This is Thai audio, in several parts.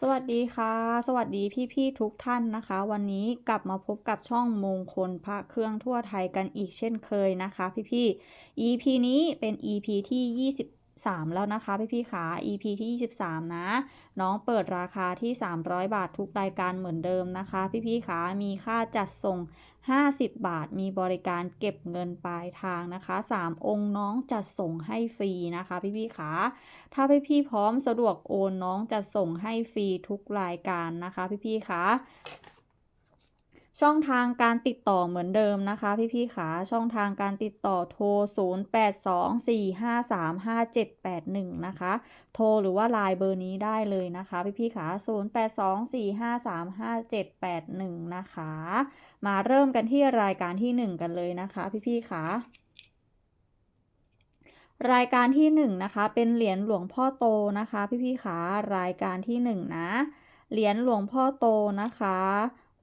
สวัสดีค่ะ สวัสดีพี่ๆทุกท่านนะคะ วันนี้กลับมาพบกับช่องมงคลพระเครื่องทั่วไทยกันอีกเช่นเคยนะคะ พี่ๆ EP นี้เป็น EP ที่ 23 แล้วนะคะพี่ๆค่ะ EP ที่ 23 นะ น้องเปิดราคาที่ 300 บาททุกรายการเหมือนเดิมนะคะ พี่ๆค่ะมีค่าจัดส่ง 50 บาท มีบริการเก็บเงินปลายทางนะคะ 3 องค์น้องจัดส่งให้ฟรีนะคะ พี่ๆค่ะถ้าพี่ๆพร้อมสะดวกโอนน้องจะส่งให้ฟรีทุกรายการนะคะ พี่ๆคะ ช่องทางการติดต่อเหมือนเดิมนะคะ พี่ๆคะช่องทางการติดต่อโทร 0824535781 นะคะ โทรหรือว่าไลน์เบอร์นี้ได้เลยนะคะ พี่ๆคะ0824535781 นะคะ มาเริ่มกันที่รายการที่ 1 กันเลยนะคะ พี่ๆคะรายการที่หนึ่งนะคะ เป็นเหรียญหลวงพ่อโตนะคะ พี่ๆขารายการที่หนึ่งนะเหรียญหลวงพ่อโตนะคะ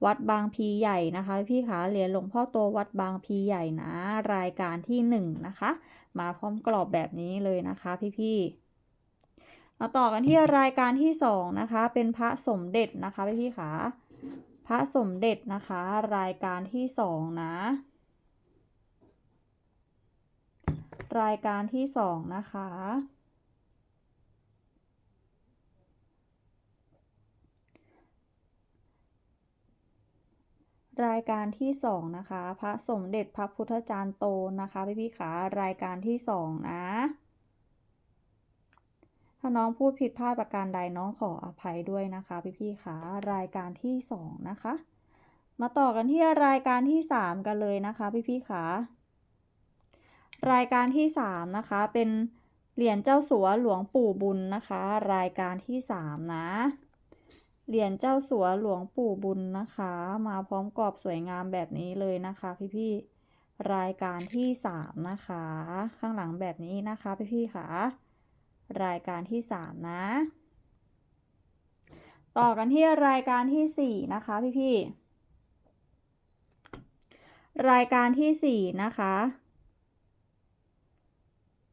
วัดบางพีใหญ่นะคะพี่ๆขาเหรียญหลวงพ่อโตวัดบางพีใหญ่นะ รายการที่หนึ่งนะคะ มาพร้อมกรอบแบบนี้เลยนะคะพี่ๆมาต่อกันที่รายการที่สองนะคะ เป็นพระสมเด็จนะคะพี่ๆขาพระสมเด็จนะคะ รายการที่สองนะ รายการที่สองนะคะ รายการที่สองนะคะ พระสมเด็จพระพุทธจารย์โตนะคะพี่พี่ขารายการที่สองนะถ้าน้องพูดผิดพลาดประการใดน้องขออภัยด้วยนะคะ พี่พี่ขารายการที่สองนะคะ มาต่อกันที่รายการที่สามกันเลยนะคะ พี่พี่ขารายการที่สามนะคะเป็นเหรียญเจ้าสัวหลวงปู่บุญนะคะ รายการที่สามนะ เหรียญเจ้าสัวหลวงปู่บุญนะคะ มาพร้อมกรอบสวยงามแบบนี้เลยนะคะ พี่ๆรายการที่สามนะคะ ข้างหลังแบบนี้นะคะพี่ๆค่ะ รายการที่สามนะ ต่อกันที่รายการที่สี่นะคะพี่ๆรายการที่สี่นะคะ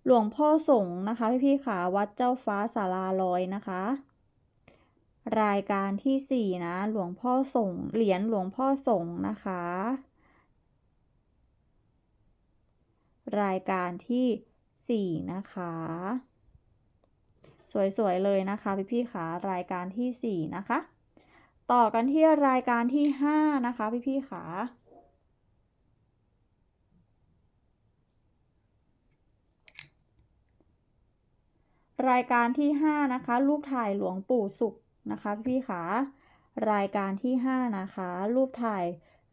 หลวงพ่อสงฆ์นะคะพี่ๆค่ะวัดเจ้าฟ้าสาราลอยนะคะ รายการที่สี่นะ หลวงพ่อสงเหรียญหลวงพ่อสงนะคะ รายการที่สี่นะคะ สวยๆเลยนะคะพี่ๆค่ะรายการที่สี่นะคะ ต่อกันที่รายการที่ห้านะคะพี่ๆค่ะรายการที่ห้านะคะ รูปถ่ายหลวงปู่สุข นะคะพี่ๆค่ะรายการที่ห้านะคะ รูปถ่าย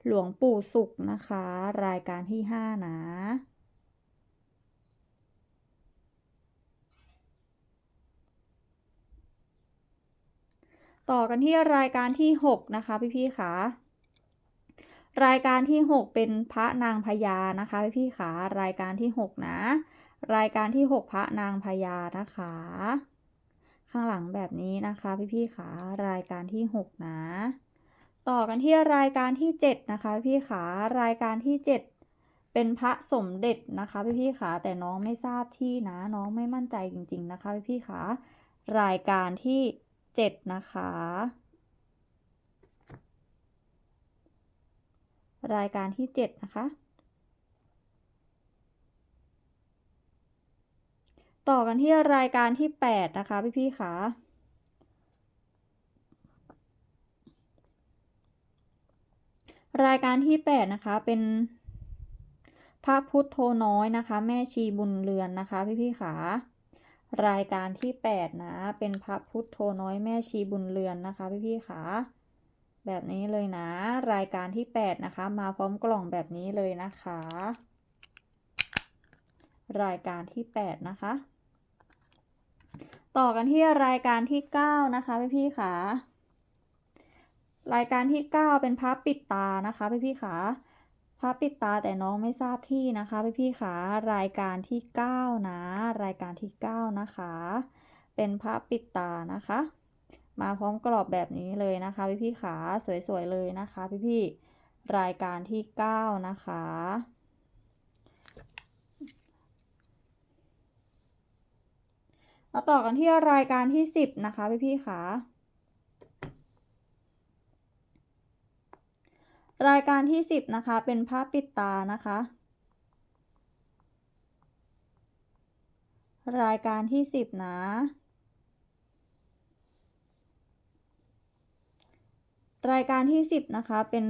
หลวงปู่สุขนะคะ รายการที่ห้านะต่อกันที่รายการที่หกนะคะ พี่ๆค่ะรายการที่หกเป็นพระนางพญานะคะ พี่ๆค่ะรายการที่หกนะ รายการที่หกพระนางพญานะคะ ข้างหลังแบบนี้นะคะพี่ๆขารายการที่หกนะ ต่อกันที่รายการที่เจ็ดนะคะพี่ขารายการที่เจ็ดเป็นพระสมเด็จนะคะพี่ๆขาแต่น้องไม่ทราบที่นะน้องไม่มั่นใจจริง ๆ นะคะพี่ๆขารายการที่เจ็ดนะคะ รายการที่เจ็ดนะคะ ต่อกันที่รายการที่แปดนะคะ พี่ๆค่ะรายการที่แปดนะคะ เป็นพระพุทธโธน้อยนะคะ แม่ชีบุญเรือนนะคะ พี่ๆค่ะรายการที่แปดนะ เป็นพระพุทธโธน้อยแม่ชีบุญเรือนนะคะ พี่ๆค่ะแบบนี้เลยนะ รายการที่แปดนะคะ มาพร้อมกล่องแบบนี้เลยนะคะ รายการที่แปดนะคะ ต่อกันที่รายการที่ 9 นะคะพี่ๆค่ะรายการที่ 9 เป็นพระปิดตานะคะพี่ๆค่ะพระปิดตาแต่น้องไม่ทราบที่นะคะพี่ๆค่ะรายการที่ 9 นะ รายการที่ 9 นะคะ เป็นพระปิดตานะคะ มาพร้อมกรอบแบบนี้เลยนะคะพี่ๆค่ะสวยๆเลยนะคะพี่ๆรายการที่ 9 นะคะ เราต่อกันที่รายการที่สิบนะคะพี่พี่ขารายการที่สิบนะคะ เป็นภาพปิดตานะคะ รายการที่สิบนะ รายการที่สิบนะคะเป็น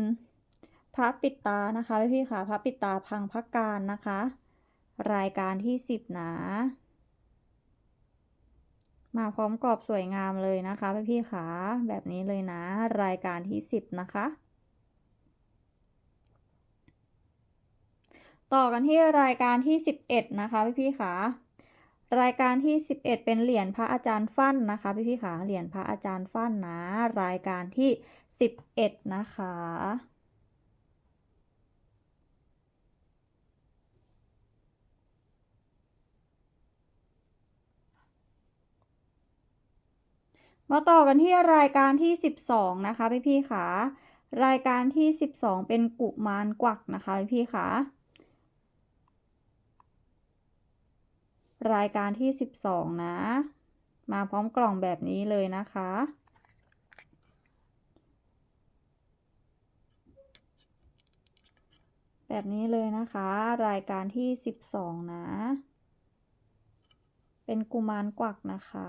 พระปิดตานะคะพี่พี่ค่ะพระปิดตาพังพักการนะคะ รายการที่สิบนะ มาพร้อมกรอบสวยงามเลยนะคะพี่ๆค่ะแบบนี้เลยนะ รายการที่สิบนะคะ ต่อกันที่รายการที่สิบเอ็ดนะคะพี่ๆค่ะรายการที่สิบเอ็ดเป็นเหรียญพระอาจารย์ฟั่นนะคะพี่ๆค่ะเหรียญพระอาจารย์ฟั่นนะ รายการที่สิบเอ็ดนะคะ มาต่อกันที่รายการที่ 12 นะคะพี่พี่ๆค่ะรายการที่ 12 เป็นกุมารกวักนะคะพี่พี่ๆค่ะรายการที่ 12 นะ มาพร้อมกล่องแบบนี้เลยนะคะ แบบนี้เลยนะคะ รายการที่ 12 นะ เป็นกุมารกวักนะคะ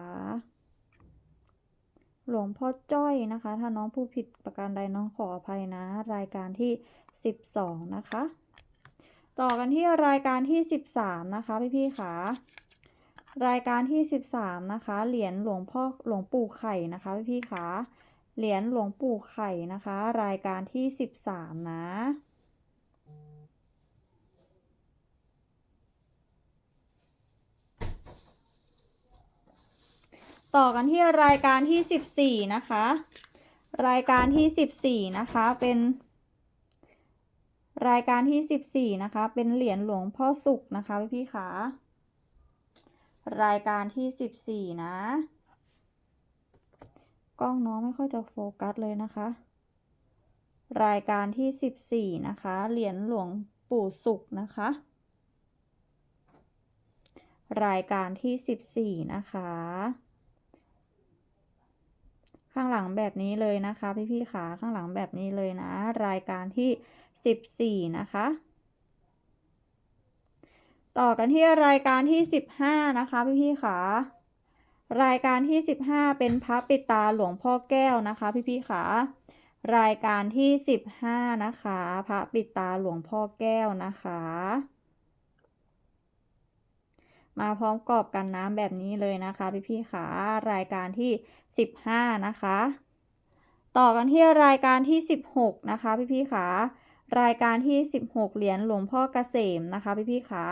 หลวงพ่อจ้อยนะคะ ถ้าน้องผู้ผิดประการใดน้องขออภัยนะ รายการที่ 12 นะคะ ต่อกันที่รายการที่ 13 นะคะ พี่ๆค่ะรายการที่ 13 นะคะ เหรียญหลวงพ่อหลวงปู่ไข่นะคะพี่ๆค่ะเหรียญหลวงปู่ไข่นะคะ รายการที่ 13 นะ ต่อกันที่รายการที่14นะคะ รายการที่14นะคะเป็น รายการที่14นะคะ เป็นเหรียญหลวงพ่อสุขนะคะพี่พี่ๆค่ะรายการที่14นะ กล้องน้องไม่ค่อยจะโฟกัสเลยนะคะ รายการที่14นะคะ เหรียญหลวงปู่สุขนะคะ รายการที่14นะคะ ข้างหลังแบบนี้เลยนะคะ พี่ๆขาข้างหลังแบบนี้เลยนะ รายการที่ 14 นะคะ ต่อกันที่รายการที่ 15 นะคะ พี่ๆขารายการที่ 15 เป็นพระปิตาหลวงพ่อแก้วนะคะ พี่ๆขารายการที่ 15 นะคะ พระปิตาหลวงพ่อแก้วนะคะ มาพร้อมกรอบกันน้ำแบบนี้เลยนะคะ พี่ๆขารายการที่ 15 นะคะ ต่อกันที่รายการที่ 16 นะคะ พี่ๆขารายการที่ 16 เหรียญหลวงพ่อเกษมนะคะ พี่ๆขา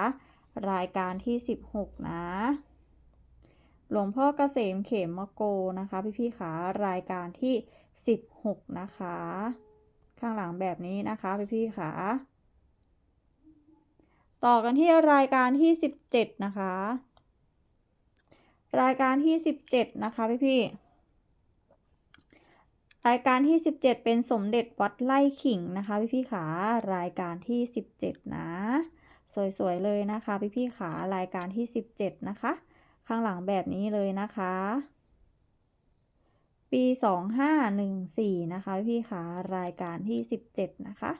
รายการที่ 16 นะหลวงพ่อเกษมเขมมะโกนะคะ พี่ๆขารายการที่ 16 นะคะ ข้างหลังแบบนี้นะคะ พี่ๆขา ต่อกันที่รายการที่ 17 นะคะ รายการที่ 17 นะคะพี่ๆรายการที่ 17 เป็นสมเด็จวัดไล่ขิงนะคะพี่ๆขารายการที่ 17 นะ สวยๆเลยนะคะพี่ๆขารายการที่ 17 นะคะ ข้างหลังแบบนี้เลยนะคะ ปี 2514 นะคะพี่ๆขารายการที่ 17 นะคะ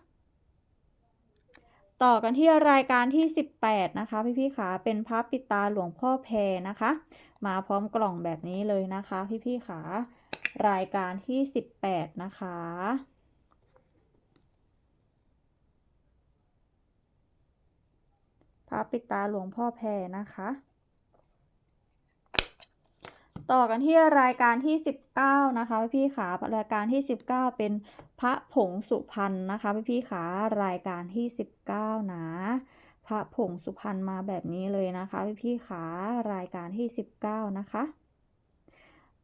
ต่อกันที่รายการที่ 18 นะคะ พี่ๆขาเป็นพระปิดตาหลวงพ่อแพรนะคะ มาพร้อมกล่องแบบนี้เลยนะคะ พี่ๆขารายการที่ 18 นะคะพระปิดตาหลวงพ่อแพรนะคะ ต่อกันที่รายการที่ 19 นะคะพี่ขารายการที่ 19 เป็นพระผงสุพรรณนะคะพี่ขารายการที่ 19 นะพระผงสุพรรณมาแบบนี้เลยนะคะพี่ขารายการที่ 19 นะคะ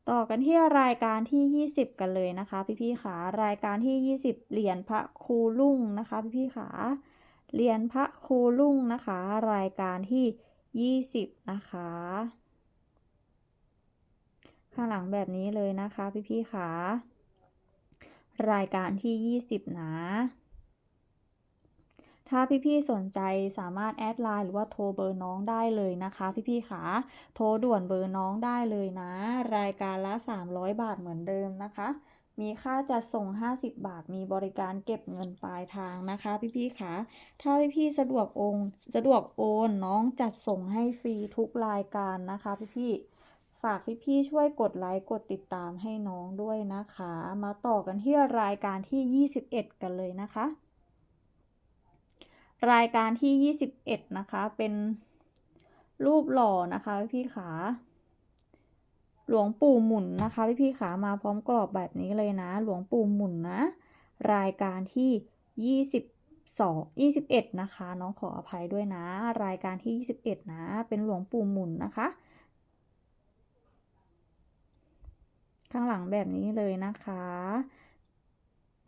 ต่อกันที่รายการที่ 20 กันเลยนะคะ พี่ๆขารายการที่ 20 เหรียญพระครูลุ่งนะคะ พี่ๆขาเหรียญพระครูลุ่งนะคะ รายการที่ 20 นะคะ ข้างหลังแบบนี้เลยนะคะพี่ๆขารายการที่ 20 นะ ถ้าพี่ๆสนใจสามารถแอดไลน์หรือว่าโทรเบอร์น้องได้เลยนะคะพี่ๆขาโทรด่วนเบอร์น้องได้เลยนะ รายการละ 300 บาทเหมือนเดิมนะคะ มีค่าจัดส่ง 50 บาท มีบริการเก็บเงินปลายทางนะคะพี่ๆคะถ้าพี่ๆสะดวกโอนสะดวกโอนน้องจัดส่งให้ฟรีทุกรายการนะคะพี่ๆ ฝากพี่ๆช่วยกดไลค์กดติดตามให้น้องด้วยนะคะ มาต่อกันที่รายการที่ 21 กันเลยนะคะ รายการที่ 21 นะคะ เป็นรูปหล่อนะคะพี่ๆขา หลวงปู่หมุนนะคะพี่พี่ขามาพร้อมกรอบแบบนี้เลยนะ หลวงปู่หมุนนะ รายการที่22 21 นะคะ น้องขออภัยด้วยนะ รายการที่ 21 นะ เป็นหลวงปู่หมุนนะคะ ข้างหลังแบบนี้เลยนะคะ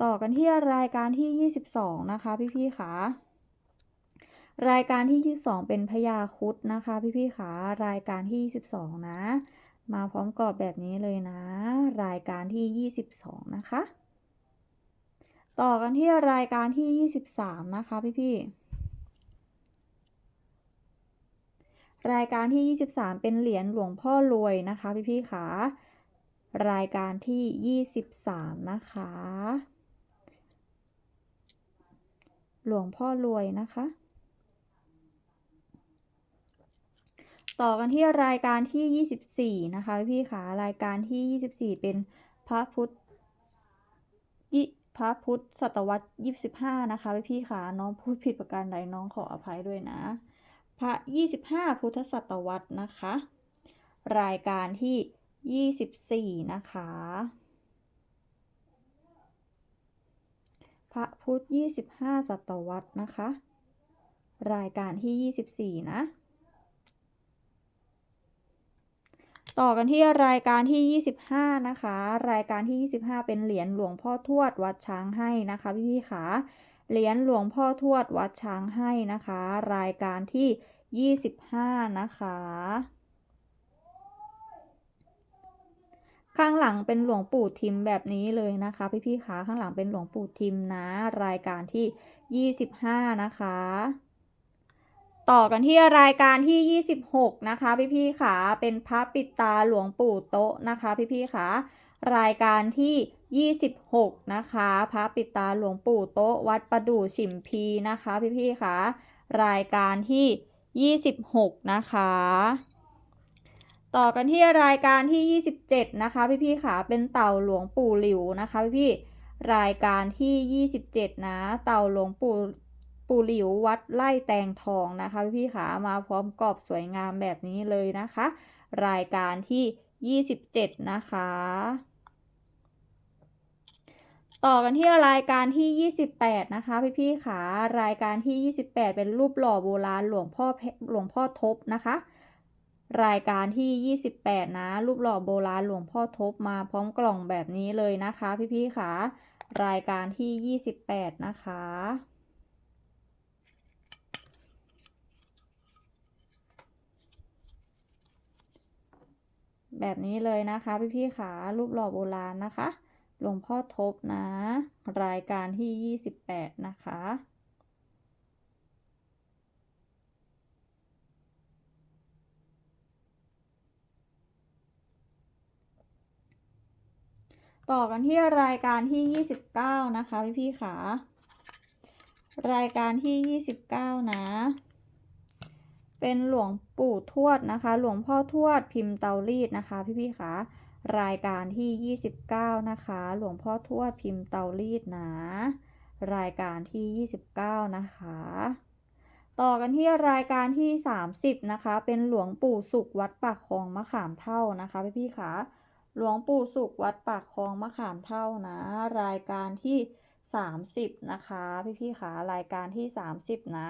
ต่อกันที่รายการที่ 22 นะคะ พี่พี่ขารายการที่ 22 เป็นพญาคุดนะคะ พี่พี่ขารายการที่ 22 นะ มาพร้อมกรอบแบบนี้เลยนะ รายการที่ 22 นะคะ ต่อกันที่รายการที่ 23 นะคะ พี่พี่รายการที่ 23 เป็นเหรียญหลวงพ่อรวยนะคะ พี่พี่ขาร รายการที่ 23 นะคะ หลวงพ่อรวยนะคะ ต่อกันที่รายการที่ 24 นะคะพี่ๆค่ะรายการที่ 24 เป็นพระพุทธพระพุทธศตวรรษ25 นะคะพี่ๆค่ะน้องพูดผิดประการใดน้องขออภัยด้วยนะ พระ 25 พุทธศตวรรษนะคะ รายการที่ 24นะคะ พระพุทธ25ศตวรรษนะคะ รายการที่24นะ ต่อกันที่รายการที่25นะคะ รายการที่25เป็นเหรียญหลวงพ่อทวดวัดช้างให้นะคะพี่ๆค่ะเหรียญหลวงพ่อทวดวัดช้างให้นะคะ รายการที่ 25 นะคะ ข้างหลังเป็นหลวงปู่ทิมแบบนี้เลยนะคะ พี่ๆคะข้างหลังเป็นหลวงปู่ทิมนะ รายการที่ 25 นะคะ ต่อกันที่รายการที่ 26 นะคะ พี่ๆคะเป็นพระปิดตาหลวงปู่โต๊ะนะคะ พี่ๆคะรายการที่ 26 นะคะ พระปิดตาหลวงปู่โต๊ะวัดประดู่ฉิมพีนะคะ พี่ๆคะรายการที่ 26 นะคะ ต่อกันที่รายการที่ 27 นะคะ พี่ๆขาเป็นเต่าหลวงปู่หลิวนะคะพี่ๆรายการที่ 27 นะ เต่าหลวงปู่ปู่หลิววัดไล่แตงทองนะคะพี่ๆขามาพร้อมกรอบสวยงามแบบนี้เลยนะคะ รายการที่ 27 นะคะ ต่อกันที่รายการที่ 28 นะคะพี่ๆขารายการที่ 28 เป็นรูปหล่อโบราณหลวงพ่อหลวงพ่อทบนะคะ รายการที่ 28 นะ รูปหล่อโบราณหลวงพ่อทบมาพร้อมกล่องแบบนี้เลยนะคะ พี่ๆขารายการที่ 28 นะคะ แบบนี้เลยนะคะ พี่ๆขารูปหล่อโบราณนะคะ หลวงพ่อทบนะ รายการที่ 28 นะคะ ต่อกันที่รายการที่ 29 นะคะ พี่ๆขารายการที่ 29 นะ เป็นหลวงปู่ทวดนะคะ หลวงพ่อทวดพิมพ์เตารีดนะคะ พี่ๆขารายการที่ 29 นะคะ หลวงพ่อทวดพิมพ์เตารีดนะ รายการที่ 29 นะคะ ต่อกันที่รายการที่ 30 นะคะ เป็นหลวงปู่สุขวัดปากคลองมะขามเท่านะคะ พี่ๆขา หลวงปู่สุขวัดปากคลองมะขามเท่านะ รายการที่ 30 นะคะ พี่ๆขารายการที่ 30 นะ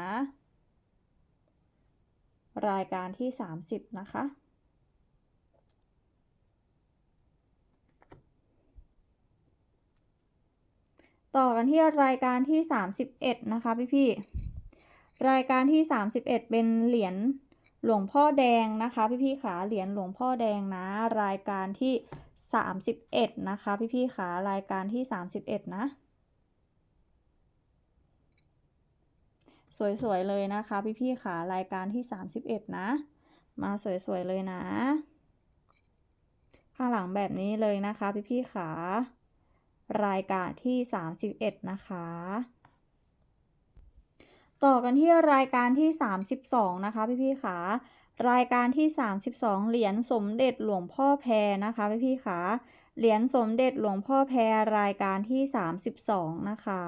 รายการที่ 30 นะคะต่อกันที่รายการที่ 31 นะคะพี่ๆรายการที่ 31 เป็นเหรียญ หลวงพ่อแดงนะคะ พี่ๆขาเหรียญหลวงพ่อแดงนะ รายการที่ 31 นะคะ พี่ๆขารายการที่ 31 นะ สวยๆเลยนะคะ พี่ๆขารายการที่ 31 นะ มาสวยๆเลยนะ ข้างหลังแบบนี้เลยนะคะ พี่ๆขารายการที่ 31 นะคะ ต่อกันที่รายการที่ 32 นะคะ พี่ๆค่ะรายการที่ 32 เหรียญสมเด็จหลวงพ่อแพรนะคะพี่ๆค่ะเหรียญสมเด็จหลวงพ่อแพรรายการที่ 32 นะคะ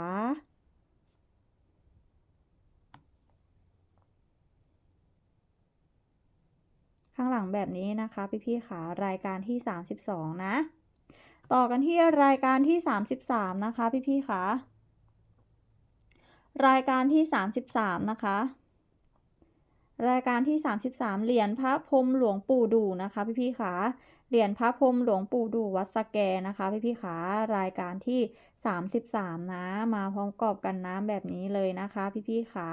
ข้างหลังแบบนี้นะคะพี่ๆค่ะรายการที่ 32 นะ ต่อกันที่รายการที่ 33 นะคะพี่ๆค่ะ รายการที่ 33 นะคะ รายการที่ 33 เหรียญพระพรมหลวงปู่ดูนะคะพี่ๆค่ะเหรียญพระพรมหลวงปู่ดูวัดสแกนะคะพี่ๆค่ะรายการที่ 33 นะ มาพร้อมกอบกันน้ำแบบนี้เลยนะคะพี่ๆค่ะ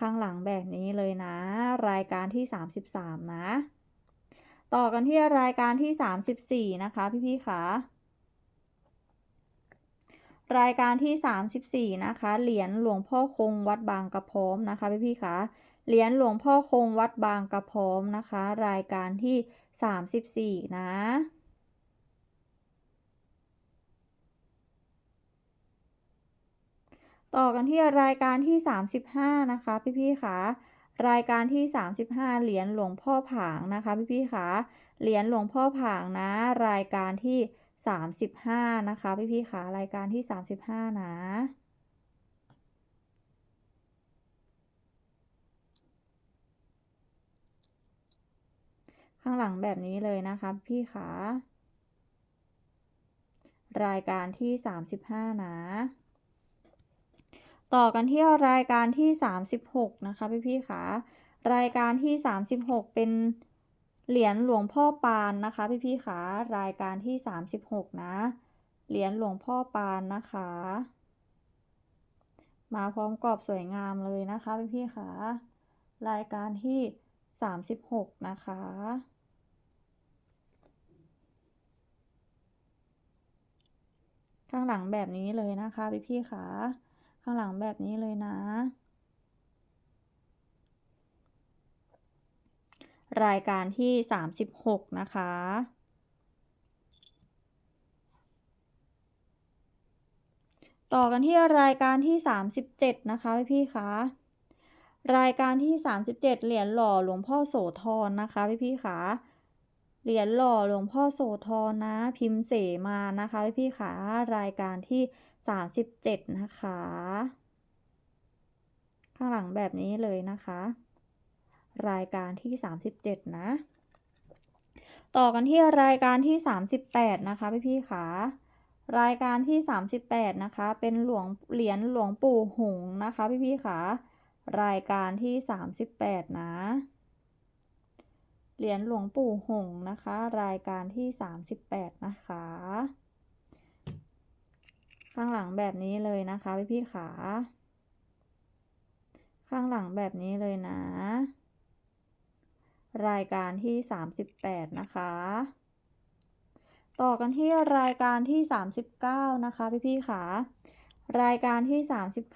ข้างหลังแบบนี้เลยนะ รายการที่ 33 นะ ต่อกันที่รายการที่ 34 นะคะพี่ๆค่ะ รายการที่ 34 นะคะ เหรียญหลวงพ่อคงวัดบางกระพร้อมนะคะพี่พี่คะเหรียญหลวงพ่อคงวัดบางกระพร้อมนะคะ รายการที่ 34 นะต่อกันที่รายการที่ 35 นะคะ พี่พี่คะรายการที่ 35 เหรียญหลวงพ่อผางนะคะ พี่พี่คะเหรียญหลวงพ่อผางนะ รายการที่ 35 นะคะ พี่พี่ขารายการที่ 35 นะ ข้างหลังแบบนี้เลยนะคะ พี่ขารายการที่ 35 นะ ต่อกันที่รายการที่ 36 นะคะ พี่พี่ขารายการที่ 36 เป็น เหรียญหลวงพ่อปานนะคะพี่พี่ขารายการที่ 36 นะ เหรียญหลวงพ่อปานนะคะ มาพร้อมกรอบสวยงามเลยนะคะพี่พี่ขารายการที่ 36 นะคะข้างหลังแบบนี้เลยนะคะพี่พี่ขาข้างหลังแบบนี้เลยนะ รายการที่ 36 นะคะ ต่อกันที่รายการที่ 37 นะคะพี่ๆคะรายการที่ 37 เหรียญหล่อหลวงพ่อโสธรนะคะพี่ๆคะเหรียญหล่อหลวงพ่อโสธรนะ พิมพ์เสมานะคะพี่ๆคะรายการที่ 37 นะคะ ข้างหลังแบบนี้เลยนะคะ รายการที่ 37 นะ ต่อกันที่รายการที่ 38 นะคะพี่พี่ขารายการที่ 38 นะคะ เป็นหลวงเหรียญหลวงปู่หงนะคะพี่พี่ขารายการที่ 38 นะ เหรียญหลวงปู่หงนะคะ รายการที่ 38 นะคะ ข้างหลังแบบนี้เลยนะคะพี่พี่ขา ข้างหลังแบบนี้เลยนะ รายการที่ 38 นะคะ ต่อกันที่รายการที่ 39 นะคะพี่ๆค่ะรายการที่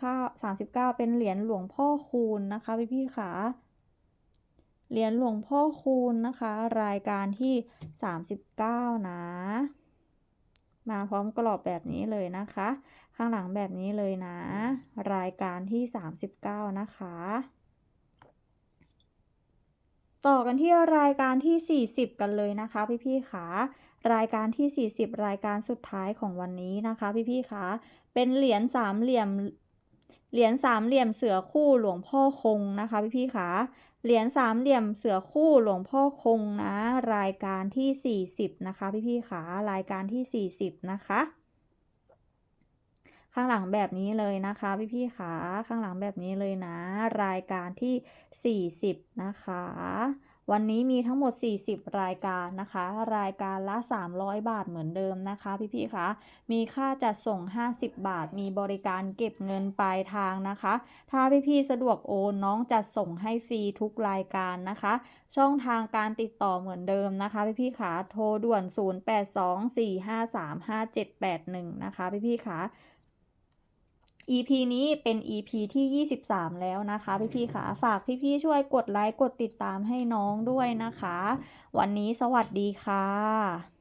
39 39 เป็นเหรียญหลวงพ่อคูณนะคะพี่ๆค่ะเหรียญหลวงพ่อคูณนะคะ รายการที่ 39 นะ มาพร้อมกรอบแบบนี้เลยนะคะ ข้างหลังแบบนี้เลยนะ รายการที่ 39 นะคะ ต่อกันที่รายการที่ 40 กันเลยนะคะ พี่ๆคะรายการที่ 40 รายการสุดท้ายของวันนี้นะคะ พี่ๆคะเป็นเหรียญสามเหลี่ยม เหรียญสามเหลี่ยมเสือคู่หลวงพ่อคงนะคะ พี่ๆคะเหรียญสามเหลี่ยมเสือคู่หลวงพ่อคงนะ รายการที่ 40 นะคะ พี่ๆคะรายการที่ 40 นะคะ ข้างหลังแบบนี้เลยนะคะพี่ๆขาข้างหลังแบบนี้เลยนะ รายการที่ 40 นะคะ วันนี้มีทั้งหมด 40 รายการนะคะ รายการละ 300 บาทเหมือนเดิมนะคะ พี่ๆคะมีค่าจัดส่ง 50 บาท มีบริการเก็บเงินปลายทางนะคะ ถ้าพี่ๆสะดวกโอนน้องจัดส่งให้ฟรีทุกรายการนะคะ ช่องทางการติดต่อเหมือนเดิมนะคะพี่ๆขาโทรด่วน 0824535781 นะคะพี่ๆขา EP นี้เป็น EP ที่ 23 แล้วนะคะ พี่ๆค่ะฝากพี่ๆช่วยกดไลค์กดติดตามให้น้องด้วยนะคะ วันนี้สวัสดีค่ะ